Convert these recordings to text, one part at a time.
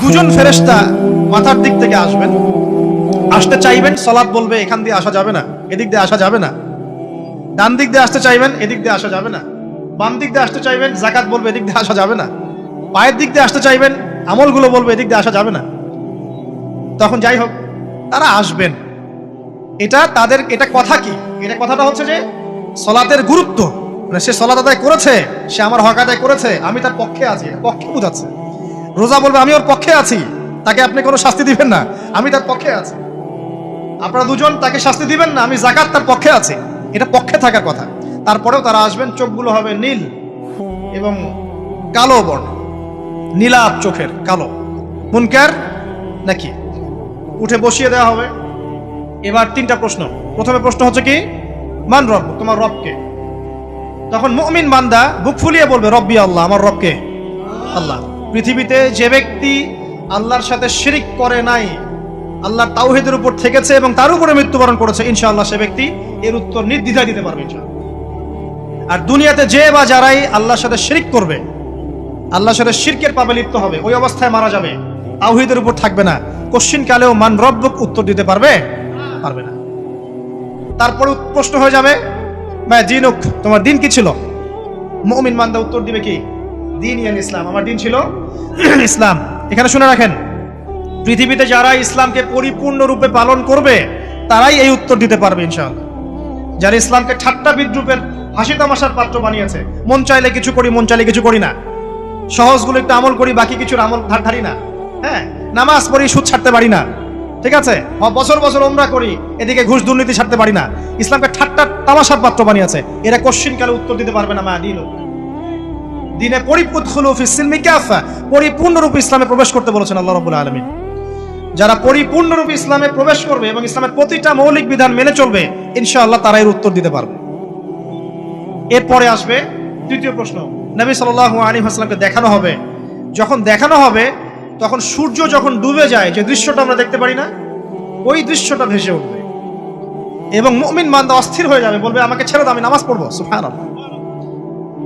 দুজন ফেরেশতা মাথার দিক থেকে আসবেন। আসতে চাইবেন সলাৎ বলবে, এখান দিয়ে আসা যাবে না, এদিক দিয়ে আসা যাবে না। ডান দিক দিয়ে আসতে চাইবেন, এদিক দিয়ে আসা যাবে না। বাম দিক দিয়ে আসতে চাইবেন, জাকাত বলবে, এদিক দিয়ে আসা যাবে না। পায়ের দিক দিয়ে আসতে চাইবেন, আমলগুলো বলবে, এদিক দিয়ে আসা যাবে না। তখন যাই হোক, তারা আসবেন। এটা তাদের, এটা কথা কি? এটা কথাটা হচ্ছে যে, সলাতের গুরুত্ব। মানে সে সলাত আদায় করেছে, সে আমার হক আদায় করেছে, আমি তার পক্ষে আছি, পক্ষে বোঝাচ্ছে। রোজা বলবে, আমি ওর পক্ষে আছি। তাকে আপনি কোনো শাস্তি দিবেন না। আমি তার পক্ষে আছি। আপনারা দুজন তাকে শাস্তি দিবেন না, আমি জাকাত তার পক্ষে আছি। এটা পক্ষে থাকার কথা। তারপরেও তারা আসবেন, চোখগুলো হবে নীল এবং কালো বর্ণ। নীলাপ চোখের, কালো। মুনকার নাকি? উঠে বসিয়ে দেওয়া হবে। এবার তিনটা প্রশ্ন। প্রথমে প্রশ্ন হচ্ছে কি? মান রব, তোমার রবকে তখন মুমিন বান্দা বুক ফুলিয়ে বলবে, রব্বি আল্লাহ, আমার রবকে আল্লাহ। পৃথিবীতে যে ব্যক্তি আল্লাহর সাথে শিরিক করে নাই আল্লাহর তাওহিদের উপর থেকেছে এবং তার উপরে মৃত্যুবরণ করেছে, ইনশাআল্লাহ সে ব্যক্তি এর উত্তর নির্দ্বিধায় দিতে পারবে আর দুনিয়াতে যে বা যারাই আল্লাহর সাথে শিরিক করবে, আল্লাহর সাথে শিরকের পাবে লিপ্ত হবে, ওই অবস্থায় মারা যাবে, তাওহিদের উপর থাকবে না। কোশ্চিন কালেও মান রব্বক উত্তর দিতে পারবে? পারবে না। তারপরে প্রশ্ন হয়ে যাবে মা দিনুক তোমার দিন কি ছিল? মুমিন মান্দা উত্তর দিবে কি? দিন ইয়ান ইসলাম। আমার দিন ছিল ইসলাম। এখানে শুনে রাখেন, পৃথিবীতে যারা ইসলামকে পরিপূর্ণরূপে পালন করবে, তারাই এই উত্তর দিতে পারবে ইনশাআল্লাহ। যারা ইসলামকে ঠাট্টা বিদ্রুপের হাসি তামাশার পাত্র বানিয়েছে, মন চাইলে কিছু করি, মন চাইলে কিছু করি না। সহজগুলো একটু আমল করি, বাকি কিছুর আমল ধার ধারি না। হ্যাঁ নামাজ পড়ি, সুদ ছাড়তে পারি না। ঠিক আছে? বছর বছর ওমরা করি, এদিকে ঘুষ দুর্নীতি ছাড়তে পারি না। ইসলামকে ঠাট্টা তামাশার পাত্র বানিয়েছে, এরা কোশ্চিন কালে উত্তর দিতে পারবে না, মা, দিন দিনে পরিপুৎখুলু ফিসিলমি কাফা, পরিপূর্ণরূপে ইসলামে প্রবেশ করতে বলেছেন আল্লাহ রাব্বুল আলামিন। যারা পরিপূর্ণরূপে ইসলামে প্রবেশ করবে এবং ইসলামের প্রতিটা মৌলিক বিধান মেনে চলবে, ইনশাআল্লাহ তারা এর উত্তর দিতে পারবে। এরপরে আসবে তৃতীয় প্রশ্ন। নবী সাল্লাল্লাহু আলাইহি ওয়াসাল্লামকে দেখানো হবে। যখন দেখানো হবে, তখন সূর্য যখন ডুবে যায়, যে দৃশ্যটা আমরা দেখতে পারি না, ওই দৃশ্যটা ভেসে উঠবে। এবং মুমিন বান্দা অস্থির হয়ে যাবে, বলবে, আমাকে ছেড়ে দাও, আমি নামাজ পড়ব। সুবহানাল্লাহ। তার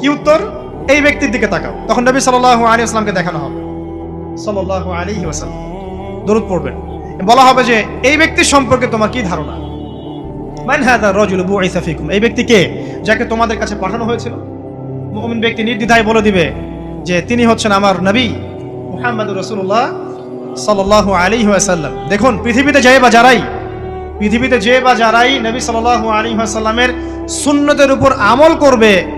কি উত্তর? এই ব্যক্তির দিকে তাকাও। তখন নবী সাল্লাল্লাহু আলাইহি আসলামকে দেখানো হবে। সাল্লাল্লাহু আলাইহি ওয়াসাল্লাম। দরুদ পড়বেন। বলা হবে যে, এই ব্যক্তির সম্পর্কে তোমার কি ধারণা? মান হাদা রাজুল বুইসা ফিকুম। এই ব্যক্তি কে যাকে তোমাদের কাছে পাঠানো হয়েছিল? মুমিন ব্যক্তি নির্দ্বিধায় বলে দিবে যে, তিনি হচ্ছেন আমার নবী মুহাম্মদুর রাসূলুল্লাহ সাল্লাল্লাহু আলাইহি ওয়াসাল্লাম। দেখুন, পৃথিবীতে যে বা যারাই, পৃথিবীতে যে বা যারাই নবী সাল্লাল্লাহু আলী ওয়াসাল্লামের সুন্নতের উপর আমল করবে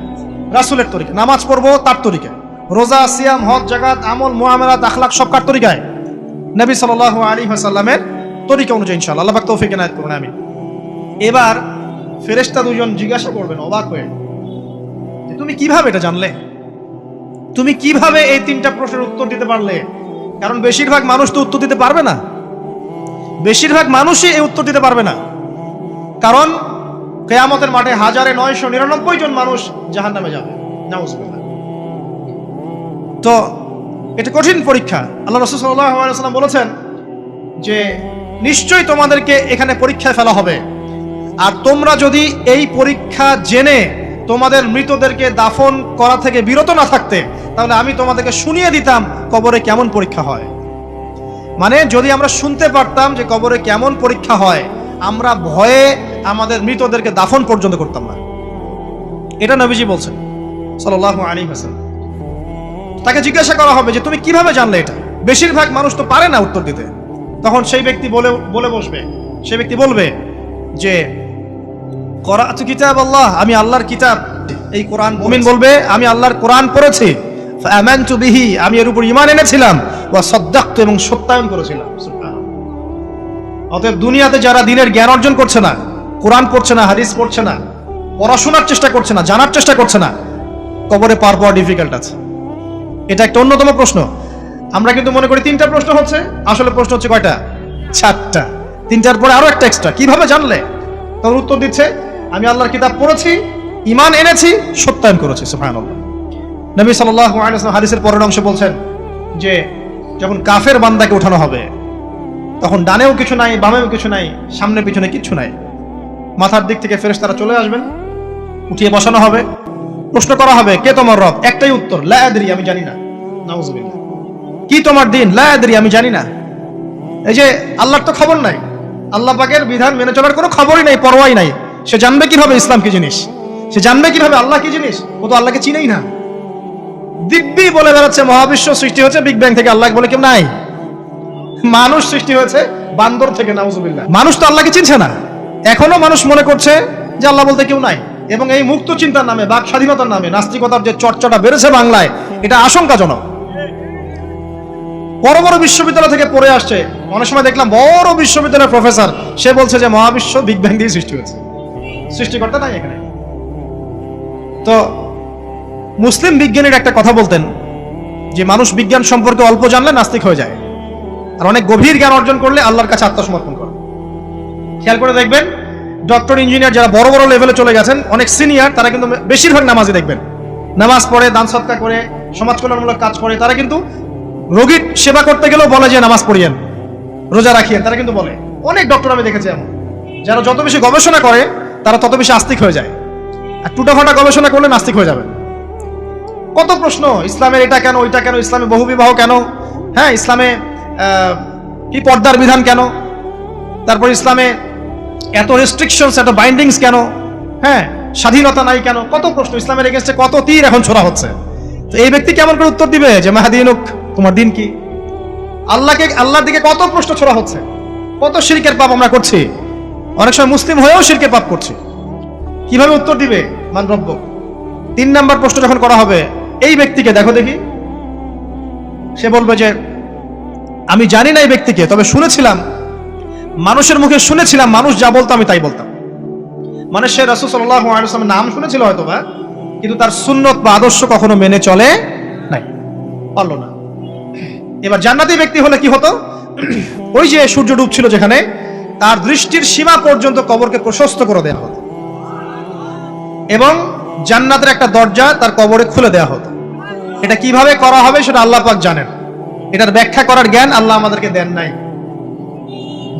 রাসুলের তরিকা নামাজ পড়ব তার তরিকায়। রোজা, সিয়াম, হজ জাগাত আমল, মুআমালাত, আখলাক সব কার তরিকায়? নবী সাল্লাল্লাহু আলাইহি ওয়াসাল্লামের তরিকা অনুযায়ী ইনশাআল্লাহ। আল্লাহ তৌফিক এনায়েত করুন, আমিন। এবার ফেরেশতা দুজন জিজ্ঞাসা করবেন, অবাক হয়ে, যে তুমি কীভাবে এটা জানলে? তুমি কীভাবে এই তিনটা প্রশ্নের উত্তর দিতে পারলে? কারণ বেশিরভাগ মানুষ তো উত্তর দিতে পারবে না। বেশিরভাগ মানুষই এই উত্তর দিতে পারবে না। কারণ কেয়ামতের মাঠে হাজারে নয়শো নিরানব্বই জন মানুষ জাহান নামে যাবে। তো, এটা কঠিন পরীক্ষা। আল্লাহ রসুল সাল্লাম বলেছেন যে, নিশ্চয়ই তোমাদেরকে এখানে পরীক্ষায় ফেলা হবে। আর তোমরা যদি এই পরীক্ষা জেনে তোমাদের মৃতদেরকে দাফন করা থেকে বিরত না থাকতে, তাহলে আমি তোমাদেরকে শুনিয়ে দিতাম কবরে কেমন পরীক্ষা হয়। মানে যদি আমরা শুনতে পারতাম যে কবরে কেমন পরীক্ষা হয়, আমরা ভয়ে আমাদের মৃতদেরকে দাফন পর্যন্ত করতাম না। এটা নবীজি বলছেন সাল্লাহ আলী হাসান তাকে জিজ্ঞাসা করা হবে যে, তুমি কীভাবে জানলে এটা? বেশিরভাগ মানুষ তো পারে না উত্তর দিতে। তখন সেই ব্যক্তি বলে বলে বসবে। সেই ব্যক্তি বলবে যে, করাতু কিতাব আল্লাহ, আমি আল্লাহর কিতাব। এই কোরআন মুমিন বলবে, আমি আল্লাহর কোরআন পড়েছি। আমানতু বিহি, আমি এর উপর ঈমান এনেছিলাম। ওয়া সাদ্দাকতু এবং সত্যায়ন করেছিলাম। অতএব দুনিয়াতে যারা দিনের জ্ঞান অর্জন করছে না কোরআন পড়ছে না, হাদিস পড়ছে না, পড়াশোনার চেষ্টা করছে না, জানার চেষ্টা করছে না, কবরে পার পাওয়া ডিফিকাল্ট আছে। এটা একটা অন্যতম প্রশ্ন। আমরা কিন্তু মনে করি তিনটা প্রশ্ন হচ্ছে, আসলে প্রশ্ন হচ্ছে কয়টা? চারটা। তিনটার পরে আরও একটা এক্সট্রা কীভাবে জানলে? তখন উত্তর দিচ্ছে, আমি আল্লাহর কিতাব পড়েছি ইমান এনেছি, সত্যায়ন করেছি নবী আলাইহি হাদিসের পরের অংশে বলছেন যে, যখন কাফের বান্দাকে উঠানো হবে, তখন ডানেও কিছু নাই, বামেও কিছু নাই, সামনে পিছনে কিছু নাই। মাথার দিক থেকে ফেরেশতারা চলে আসবেন। উঠিয়ে বসানো হবে। প্রশ্ন করা হবে, কে তোমার রব? একটাই উত্তর, লা আদরি, আমি জানি না। কি তোমার দিন? লা আদরি, আমি জানি না। এই যে, আল্লাহর তো খবর নাই। আল্লাহ পাকের বিধান মেনে চলার কোনো খবরই নাই, পরোয়াই নাই। সে জানবে কীভাবে ইসলাম কি জিনিস? সে জানবে কীভাবে আল্লাহ কি জিনিস? ও তো আল্লাহকে চিনেই না। দিব্যি বলে বেড়াচ্ছে, মহাবিশ্ব সৃষ্টি হয়েছে বিগ ব্যাং থেকে আল্লাহ বলে কেউ নাই। মানুষ সৃষ্টি হয়েছে বান্দর থেকে, নাউজুবিল্লাহ। মানুষ তো আল্লাহকে চিনছে না। এখনও মানুষ মনে করছে যে আল্লাহ বলতে কেউ নাই। এবং এই মুক্ত চিন্তার নামে, বাক স্বাধীনতার নামে, নাস্তিকতার যে চর্চাটা বেড়েছে বাংলায়, এটা আশঙ্কাজনক। বড় বড় বিশ্ববিদ্যালয় থেকে পড়ে আসছে, অনেক সময় দেখলাম বড় বিশ্ববিদ্যালয়ের প্রফেসর, সে বলছে যে মহাবিশ্ব বিগ ব্যাং দিয়ে সৃষ্টি হয়েছে। সৃষ্টিকর্তা নাই এখানে। তো মুসলিম বিজ্ঞানীর একটা কথা বলতেন যে মানুষ বিজ্ঞান সম্পর্কে অল্প জানলে নাস্তিক হয়ে যায়। আর অনেক গভীর জ্ঞান অর্জন করলে আল্লাহর কাছে আত্মসমর্পণ করে। খেয়াল করে দেখবেন ডক্টর ইঞ্জিনিয়ার যারা বড় বড় লেভেলে চলে গেছেন, অনেক সিনিয়র তারা কিন্তু বেশিরভাগ নামাজি দেখবেন। নামাজ পড়ে, দান সৎকার করে, সমাজ কল্যাণমূলক কাজ করে, তারা কিন্তু রোগীর সেবা করতে গেলেও বলে যে নামাজ পড়িয়েন, রোজা রাখিয়েন, তারা কিন্তু বলে। অনেক ডক্টর আমি দেখেছি এমন, যারা যত বেশি গবেষণা করে, তারা তত বেশি আস্তিক হয়ে যায়। আর টুটাফাটা গবেষণা করলে নাস্তিক হয়ে যাবে কত প্রশ্ন, ইসলামের এটা কেন, ওইটা কেন, ইসলামে বহু বিবাহ কেন হ্যাঁ ইসলামে কি পর্দার বিধান কেন, তারপর ইসলামে এত রেস্ট্রিকশনস এত বাইন্ডিংস কেন? হ্যাঁ স্বাধীনতা নাই কেন? কত প্রশ্ন, ইসলামের এগেনস্টে কত তীর এখন ছোড়া হচ্ছে? তো এই ব্যক্তি কেমন করে উত্তর দিবে? যে মাহাদিনুক তোমার দিন কি? আল্লাহকে, আল্লাহর দিকে কত প্রশ্ন ছোড়া হচ্ছে? কত শিরকের পাপ আমরা করছি? অনেক সময় মুসলিম হয়েও শিরকের পাপ করছি। কীভাবে উত্তর দিবে? মানরব্য তিন নাম্বার প্রশ্ন যখন করা হবে, এই ব্যক্তিকে, দেখো দেখি। সে বলবে যে, আমি জানি না এই ব্যক্তিকে, তবে শুনেছিলাম মানুষের মুখে শুনেছিলাম, মানুষ যা বলতো আমি তাই বলতাম। মানে সে রাসুল সাল্লামের নাম শুনেছিল হয়তো বা, কিন্তু তার সুন্নত বা আদর্শ কখনো মেনে চলে নাই, পারল না। এবার জান্নাতি ব্যক্তি হলে কি হতো? ওই যে সূর্য ডুবছিল যেখানে, তার দৃষ্টির সীমা পর্যন্ত কবরকে প্রশস্ত করে দেওয়া হতো। এবং জান্নাতের একটা দরজা তার কবরে খুলে দেওয়া হতো। এটা কীভাবে করা হবে সেটা আল্লাহ পাক জানেন। এটার ব্যাখ্যা করার জ্ঞান আল্লাহ আমাদেরকে দেন নাই।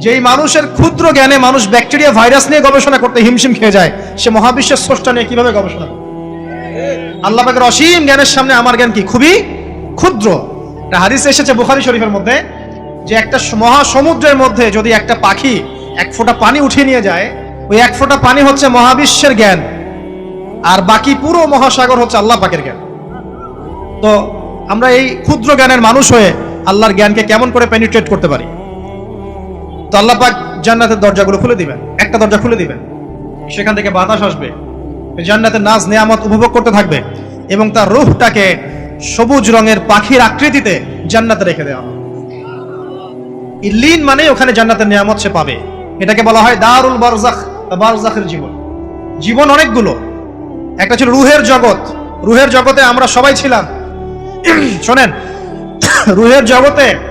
যেই মানুষের ক্ষুদ্র জ্ঞানে মানুষ ব্যাকটেরিয়া, ভাইরাস নিয়ে গবেষণা করতে হিমশিম খেয়ে যায়, সে মহাবিশ্বের স্রষ্টা নিয়ে কীভাবে গবেষণা আল্লাহ পাকের অসীম জ্ঞানের সামনে আমার জ্ঞান কি? খুবই ক্ষুদ্র। হাদিস এসেছে বুখারী শরীফের মধ্যে যে একটা মহাসমুদ্রের মধ্যে যদি একটা পাখি এক ফোঁটা পানি উঠিয়ে নিয়ে যায়, ওই এক ফোঁটা পানি হচ্ছে মহাবিশ্বের জ্ঞান, আর বাকি পুরো মহাসাগর হচ্ছে আল্লাহ পাকের জ্ঞান। তো আমরা এই ক্ষুদ্র জ্ঞানের মানুষ হয়ে আল্লাহর জ্ঞানকে কেমন করে পেনিট্রেট করতে পারি? তো আল্লাহ জান্নাতের দরজাগুলো খুলে দিবেন। একটা দরজা খুলে দিবেন। সেখান থেকে বাতাস আসবে। জান্নাতের নাজ নিয়ামত উপভোগ করতে থাকবে এবং তার রূহটাকে সবুজ রঙের পাখির আকৃতিতে জান্নাতে রেখে দেওয়া হবে। ইল্লিন মানে ওখানে জান্নাতের নিয়ামত সে পাবে। এটাকে বলা হয় দারুল বারজাখ বারজাখের জীবন। জীবন অনেকগুলো। একটা ছিল রুহের জগৎ। রুহের জগতে আমরা সবাই ছিলাম। শোনেন, রুহের জগতে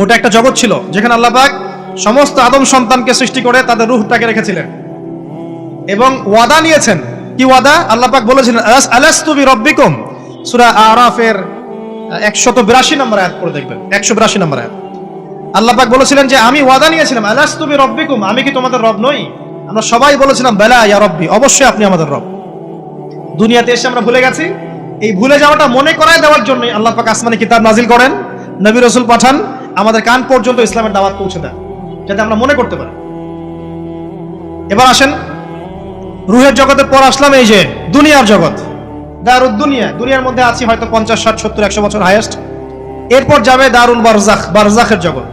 ওটা একটা জগৎ ছিল, যেখানে আল্লাহ পাক সমস্ত আদম সন্তানকে সৃষ্টি করে তাদের রুহটাকে রেখেছিলেন। এবং ওয়াদা নিয়েছেন। কি ওয়াদা? আল্লাহ পাক বলেছিলেন, আলাস আলাস্তু বি রব্বিকুম সূরা আরাফের 182 নম্বর আয়াত পড়ে দেখবেন 182 নম্বর আয়াত। আল্লাহ পাক বলেছিলেন যে, আমি ওয়াদা নিয়েছিলাম, আলাস্তু বি রব্বিকুম আমি কি তোমাদের রব নই? আমরা সবাই বলেছিলাম, বেলা, ইয়া রব্বি, অবশ্যই আপনি আমাদের রব। দুনিয়াতে এসে আমরা ভুলে গেছি। এই ভুলে যাওয়াটা মনে করায় দেওয়ার জন্য আল্লাহ পাক আসমানে কিতাব নাজিল করেন, নবী রসুল পাঠান আমাদের কান পর্যন্ত ইসলামের দাওয়াত পৌঁছে দেন যাতে আমরা মনে করতে পারি। এবার আসেন, রুহের জগতের পর আসলাম এই যে দুনিয়ার জগৎ। দারুদ দুনিয়া দুনিয়ার মধ্যে আছি হয়তো পঞ্চাশ, ষাট, সত্তর, একশো বছর হায়েস্ট এরপর যাবে দারুল বারজাখ, বারজাখের জগৎ।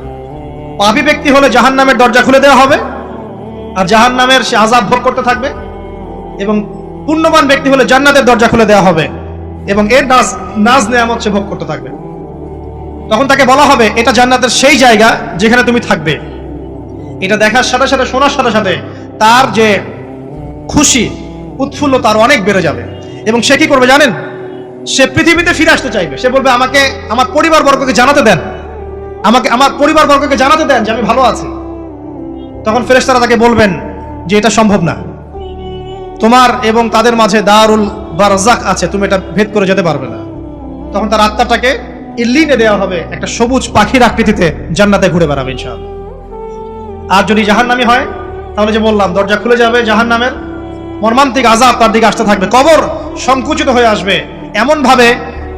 পাপী ব্যক্তি হলে জাহান নামের দরজা খুলে দেওয়া হবে, আর জাহান নামের সে আজাব ভোগ করতে থাকবে, এবং পুণ্যবান ব্যক্তি হলে জান্নাতের দরজা খুলে দেওয়া হবে, এবং এর নাজ নাজ নেয়ামত সে ভোগ করতে থাকবে। তখন তাকে বলা হবে, এটা জান্নাতের সেই জায়গা যেখানে তুমি থাকবে। এটা দেখার সাথে সাথে, শোনার সাথে সাথে তার যে খুশি, উৎফুল্ল তার অনেক বেড়ে যাবে। এবং সে কি করবে জানেন? সে পৃথিবীতে ফিরে আসতে চাইবে। সে বলবে, আমাকে আমার পরিবার বর্গকে জানাতে দেন। আমাকে, আমার পরিবার বর্গকে জানাতে দেন যে আমি ভালো আছি। তখন ফেরেশতারা তাকে বলবেন যে, এটা সম্ভব না। তোমার এবং তাদের মাঝে দারুল বারজাক আছে, তুমি এটা ভেদ করে যেতে পারবে না। তখন তার আত্মাটাকে ইল্লিনে দেওয়া হবে একটা সবুজ পাখির আকৃতিতে জান্নাতে ঘুরে বেড়াবে ইনশাআল্লাহ। আর যদি জাহান্নামি হয়, তাহলে যে বললাম, দরজা খুলে যাবে জাহান্নামের। মর্মান্তিক আজাব তার দিকে আসতে থাকবে। কবর সংকুচিত হয়ে আসবে এমন ভাবে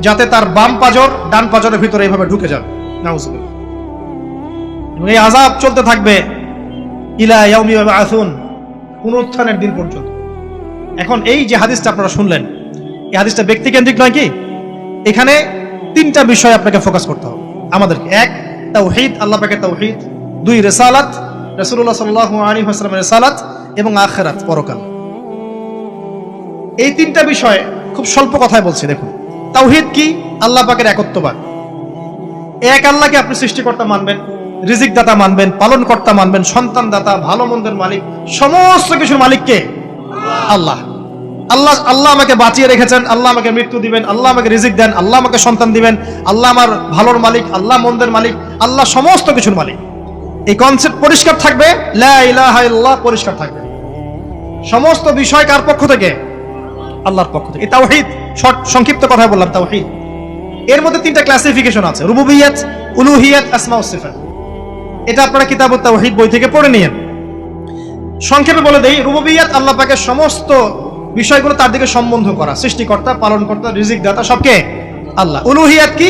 যাতে তার বাম পাজর, ডান পাজরের ভিতরে এইভাবে ঢুকে যাবে। এই আজাব চলতে থাকবে ইলা আসুন পুনরুত্থানের দিন পর্যন্ত। এখন এই যে হাদিসটা আপনারা শুনলেন, এই হাদিসটা ব্যক্তিকেন্দ্রিক নয় কি? এখানে তিনটা বিষয় আপনাকে ফোকাস করতে হবে। আমাদেরকে এক, তাওহিদ, আল্লাহ পাকের তাওহীদ। দুই, রেসালাত, রাসূলুল্লাহ সাল্লাল্লাহু আলাইহি ওয়াসাল্লামের রেসালাত এবং আখিরাত, পরকাল। এই তিনটা বিষয় খুব স্বল্প কথায় বলছি, দেখুন। তাওহিদ কি? আল্লাহ পাকের একত্ববাদ। এক, আল্লাহকে আপনি সৃষ্টিকর্তা মানবেন রিজিক দাতা মানবেন পালন কর্তা মানবেন সন্তান দাতা ভালো মন্দের মালিক, সমস্ত কিছুর মালিককে আল্লাহ। আল্লাহ আল্লাহ আমাকে বাঁচিয়ে রেখেছেন, আল্লাহ আমাকে মৃত্যু দিবেন, আল্লাহ আমাকে রিজিক দেন, আল্লাহ আমাকে সন্তান দিবেন, আল্লাহ আমার ভালোর মালিক, আল্লাহ মন্দের মালিক, আল্লাহ সমস্ত কিছুর মালিক। এই কনসেপ্ট পরিষ্কার থাকবে? পরিষ্কার থাকবে। সমস্ত বিষয় কার পক্ষ থেকে? আল্লাহর পক্ষ থেকে। তাওহীদ শর্ট সংক্ষিপ্ত কথায় বললাম, তাওহীদ। এর মধ্যে তিনটা ক্লাসিফিকেশন আছে, রুবুবিয়াত, উলুহিয়াত আসমা ও সিফাত। এটা আপনারা কিতাবুত তাওহীদ বই থেকে পড়ে নিয়েন। সংক্ষেপে বলে দেই, রুবুবিয়াত আল্লাহ পাকের সমস্ত বিষয়গুলো তার দিকে সম্বন্ধ করা, সৃষ্টিকর্তা, পালনকর্তা রিজিক দাতা সবকে আল্লাহ। উলুহিয়াত কি?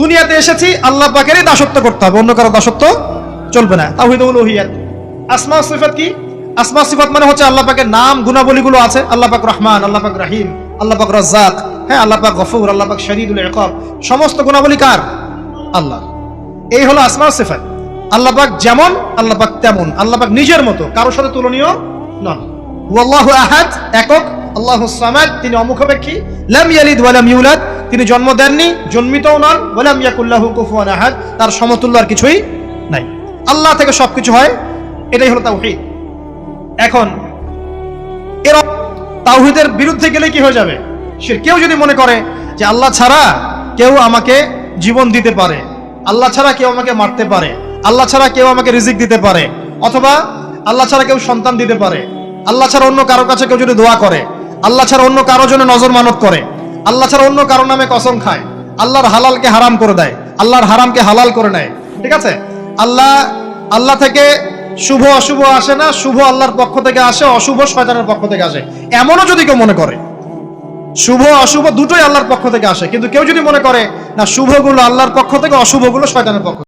দুনিয়াতে এসেছি, আল্লাহ পাকেরই দাসত্ব করতে হবে, অন্য কারও দাসত্ব চলবে না। তাওহীদ উলুহিয়াত। আসমা সিফাত কি? আসমা সিফাত মানে হচ্ছে আল্লাহ পাকের নাম, গুণাবলীগুলো আছে, আল্লাহ পাক রহমান, আল্লাহ পাক রাহিম, আল্লাহ পাক রাজ্জাক হ্যাঁ আল্লাহ পাক গফুর, আল্লাহ পাক শরীদুল ইকাব সমস্ত গুণাবলী কার? আল্লাহ। এই হলো আসমা সিফাত। আল্লাহ পাক যেমন, আল্লাহ পাক তেমন, আল্লাহ পাক নিজের মতো কারোর সাথে তুলনীয় নন। ওয়াল্লাহু আহাদ, একক, আল্লাহু সামাদ, তিনি অমুখাপেক্ষী। লাম ইয়ালিদ ওয়া লাম ইউলাদ, তিনি জন্ম দেননি, জন্মিতও নন, ওয়া লাম ইয়াকুল্লাহু কুফুয়ান আহাদ, তার সমতুল্য আর কিছুই নাই। আল্লাহ থেকে সবকিছু হয়, এটাই হলো তাওহীদ। এখন, এর তাওহীদের বিরুদ্ধে গেলে কি হয়ে যাবে? সে কেউ যদি মনে করে যে আল্লাহ ছাড়া কেউ আমাকে জীবন দিতে পারে, আল্লাহ ছাড়া কেউ আমাকে মারতে পারে, আল্লাহ ছাড়া কেউ আমাকে রিজিক দিতে পারে, অথবা আল্লাহ ছাড়া কেউ সন্তান দিতে পারে আল্লাহ ছাড়া অন্য কারও কাছে কেউ যদি দোয়া করে, আল্লাহ ছাড়া অন্য কারও জন্য নজর মানত করে, আল্লাহ ছাড়া অন্য কারও নামে কসম খায়, আল্লাহর হালালকে হারাম করে দেয়, আল্লাহর হারামকে হালাল করে নেয়, ঠিক আছে আল্লাহ আল্লাহ থেকে শুভ অশুভ আসে না, শুভ আল্লাহর পক্ষ থেকে আসে, অশুভ শয়তানের পক্ষ থেকে আসে এমনও যদি কেউ মনে করে, শুভ, অশুভ দুটোই আল্লাহর পক্ষ থেকে আসে, কিন্তু কেউ যদি মনে করে, না, শুভগুলো আল্লাহর পক্ষ থেকে, অশুভগুলো শয়তানের পক্ষ।